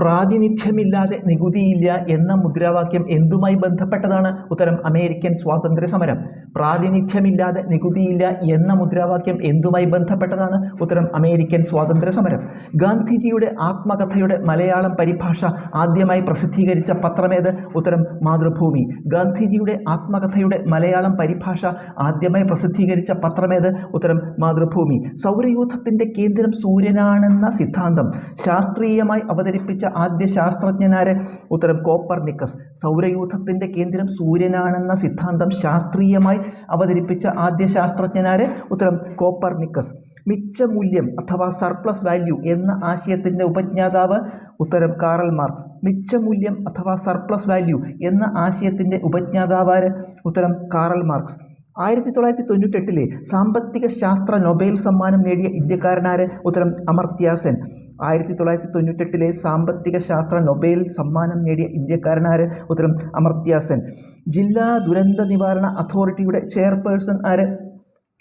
പ്രാതിനിധ്യമില്ലാതെ നികുതിയില്ല എന്ന മുദ്രാവാക്യം എന്തുമായി ബന്ധപ്പെട്ടതാണ്? ഉത്തരം അമേരിക്കൻ സ്വാതന്ത്ര്യ സമരം പ്രാതിനിധ്യമില്ലാതെ നികുതിയില്ല എന്ന മുദ്രാവാക്യം എന്തുമായി ബന്ധപ്പെട്ടതാണ്? ഉത്തരം അമേരിക്കൻ സ്വാതന്ത്ര്യ സമരം ഗാന്ധിജിയുടെ ആത്മകഥയുടെ മലയാളം പരിഭാഷ ആദ്യമായി പ്രസിദ്ധീകരിച്ച പത്രമേത്? ഉത്തരം മാതൃഭൂമി. ഗാന്ധിജിയുടെ ആത്മകഥയുടെ മലയാളം പരിഭാഷ ആദ്യമായി പ്രസിദ്ധീകരിച്ച പത്രമേത്? ഉത്തരം മാതൃഭൂമി. സൗരയൂഥത്തിന്റെ കേന്ദ്രം സൂര്യനാണെന്ന സിദ്ധാന്തം ശാസ്ത്രീയമായി അവതരിപ്പിച്ച ആദ്യ ശാസ്ത്രജ്ഞനാര്? ഉത്തരം കോപ്പർനിക്കസ്. സൗരയൂഥത്തിന്റെ കേന്ദ്രം സൂര്യനാണെന്ന സിദ്ധാന്തം ശാസ്ത്രീയമായി അവതരിപ്പിച്ച ആദ്യ ശാസ്ത്രജ്ഞനാര്? ഉത്തരം കോപ്പർനിക്കസ്. മിച്ചമൂല്യം അഥവാ സർപ്ലസ് വാല്യൂ എന്ന ആശയത്തിന്റെ ഉപജ്ഞാതാവ്? ഉത്തരം കാറൽ മാർക്സ്. മിച്ചമൂല്യം അഥവാ സർപ്ലസ് വാല്യൂ എന്ന ആശയത്തിന്റെ ഉപജ്ഞാതാവാര്? ഉത്തരം കാറൽ മാർക്സ്. ആയിരത്തി തൊള്ളായിരത്തി തൊണ്ണൂറ്റെട്ടിലെ സാമ്പത്തിക ശാസ്ത്ര നൊബേൽ സമ്മാനം നേടിയ ഇന്ത്യക്കാരനാര്? ഉത്തരം അമർത്യ സെൻ ആയിരത്തി തൊള്ളായിരത്തി തൊണ്ണൂറ്റെട്ടിലെ സാമ്പത്തിക ശാസ്ത്ര നൊബേൽ സമ്മാനം നേടിയ ഇന്ത്യക്കാരനാര്? ഉത്തരം അമർത്യാസൻ. സെൻ ജില്ലാ ദുരന്ത നിവാരണ അതോറിറ്റിയുടെ ചെയർപേഴ്സൺ ആര്?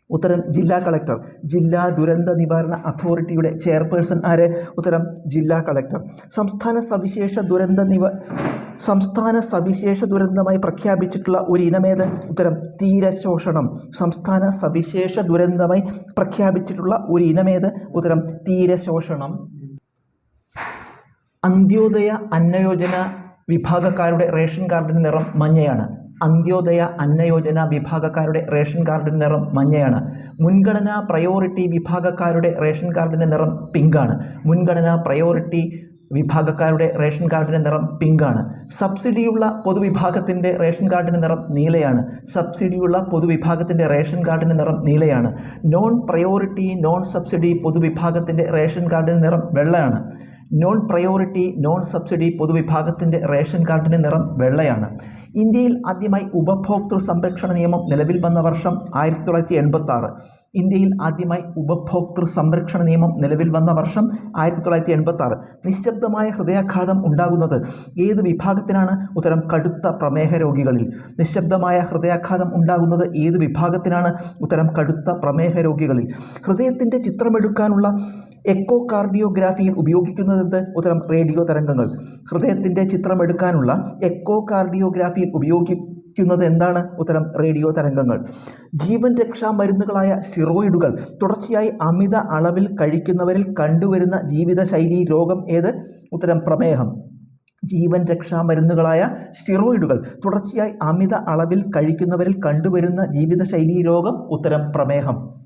ഉത്തരം ജില്ലാ കളക്ടർ. ജില്ലാ ദുരന്ത നിവാരണ അതോറിറ്റിയുടെ ചെയർപേഴ്സൺ ആര്? ഉത്തരം ജില്ലാ കളക്ടർ. സംസ്ഥാന സവിശേഷ ദുരന്ത നിവ സംസ്ഥാന സവിശേഷ ദുരന്തമായി പ്രഖ്യാപിച്ചിട്ടുള്ള ഒരു ഇനമേത്? ഉത്തരം തീരശോഷണം. സംസ്ഥാന സവിശേഷ ദുരന്തമായി പ്രഖ്യാപിച്ചിട്ടുള്ള ഒരു ഇനമേത്? ഉത്തരം തീരശോഷണം. അന്ത്യോദയ അന്നയോജന വിഭാഗക്കാരുടെ റേഷൻ കാർഡിന്റെ നിറം മഞ്ഞയാണ്. അന്ത്യോദയ അന്നയോജന വിഭാഗക്കാരുടെ റേഷൻ കാർഡിന്റെ നിറം മഞ്ഞയാണ്. മുൻഗണനാ പ്രയോറിറ്റി വിഭാഗക്കാരുടെ റേഷൻ കാർഡിന്റെ നിറം പിങ്കാണ്. മുൻഗണനാ പ്രയോറിറ്റി വിഭാഗക്കാരുടെ റേഷൻ കാർഡിന്റെ നിറം പിങ്കാണ്. സബ്സിഡിയുള്ള പൊതുവിഭാഗത്തിന്റെ റേഷൻ കാർഡിന്റെ നിറം നീലയാണ്. സബ്സിഡിയുള്ള പൊതുവിഭാഗത്തിന്റെ റേഷൻ കാർഡിന്റെ നിറം നീലയാണ്. നോൺ പ്രയോറിറ്റി നോൺ സബ്സിഡി പൊതുവിഭാഗത്തിന്റെ റേഷൻ കാർഡിന്റെ നിറം വെള്ളയാണ്. നോൺ പ്രയോറിറ്റി നോൺ സബ്സിഡി പൊതുവിഭാഗത്തിന്റെ റേഷൻ കാർഡിന്റെ നിറം വെള്ളയാണ്. ഇന്ത്യയിൽ ആദ്യമായി ഉപഭോക്തൃ സംരക്ഷണ നിയമം നിലവിൽ വന്ന വർഷം ആയിരത്തി തൊള്ളായിരത്തി എൺപത്തി ഇന്ത്യയിൽ ആദ്യമായി ഉപഭോക്തൃ സംരക്ഷണ നിയമം നിലവിൽ വന്ന വർഷം ആയിരത്തി തൊള്ളായിരത്തി എൺപത്തി ആറ് നിശബ്ദമായ ഹൃദയാഘാതം ഉണ്ടാകുന്നത് ഏത് വിഭാഗത്തിനാണ്? ഉത്തരം കടുത്ത പ്രമേഹ രോഗികളിൽ. നിശബ്ദമായ ഹൃദയാഘാതം ഉണ്ടാകുന്നത് ഏത് വിഭാഗത്തിനാണ്? ഉത്തരം കടുത്ത പ്രമേഹ രോഗികളിൽ. ഹൃദയത്തിന്റെ ചിത്രമെടുക്കാനുള്ള എക്കോ കാർഡിയോഗ്രാഫിയിൽ ഉപയോഗിക്കുന്നത് ഉത്തരം റേഡിയോ തരംഗങ്ങൾ. ഹൃദയത്തിന്റെ ചിത്രമെടുക്കാനുള്ള എക്കോ കാർഡിയോഗ്രാഫിയിൽ ഉപയോഗിക്കുന്നത് എന്താണ്? ഉത്തരം റേഡിയോ തരംഗങ്ങൾ. ജീവൻ രക്ഷാ മരുന്നുകളായ സ്റ്റിറോയിഡുകൾ തുടർച്ചയായി അമിത അളവിൽ കഴിക്കുന്നവരിൽ കണ്ടുവരുന്ന ജീവിതശൈലി രോഗം ഏത്? ഉത്തരം പ്രമേഹം. ജീവൻ രക്ഷാ മരുന്നുകളായ സ്റ്റിറോയിഡുകൾ തുടർച്ചയായി അമിത അളവിൽ കഴിക്കുന്നവരിൽ കണ്ടുവരുന്ന ജീവിതശൈലി രോഗം ഉത്തരം പ്രമേഹം.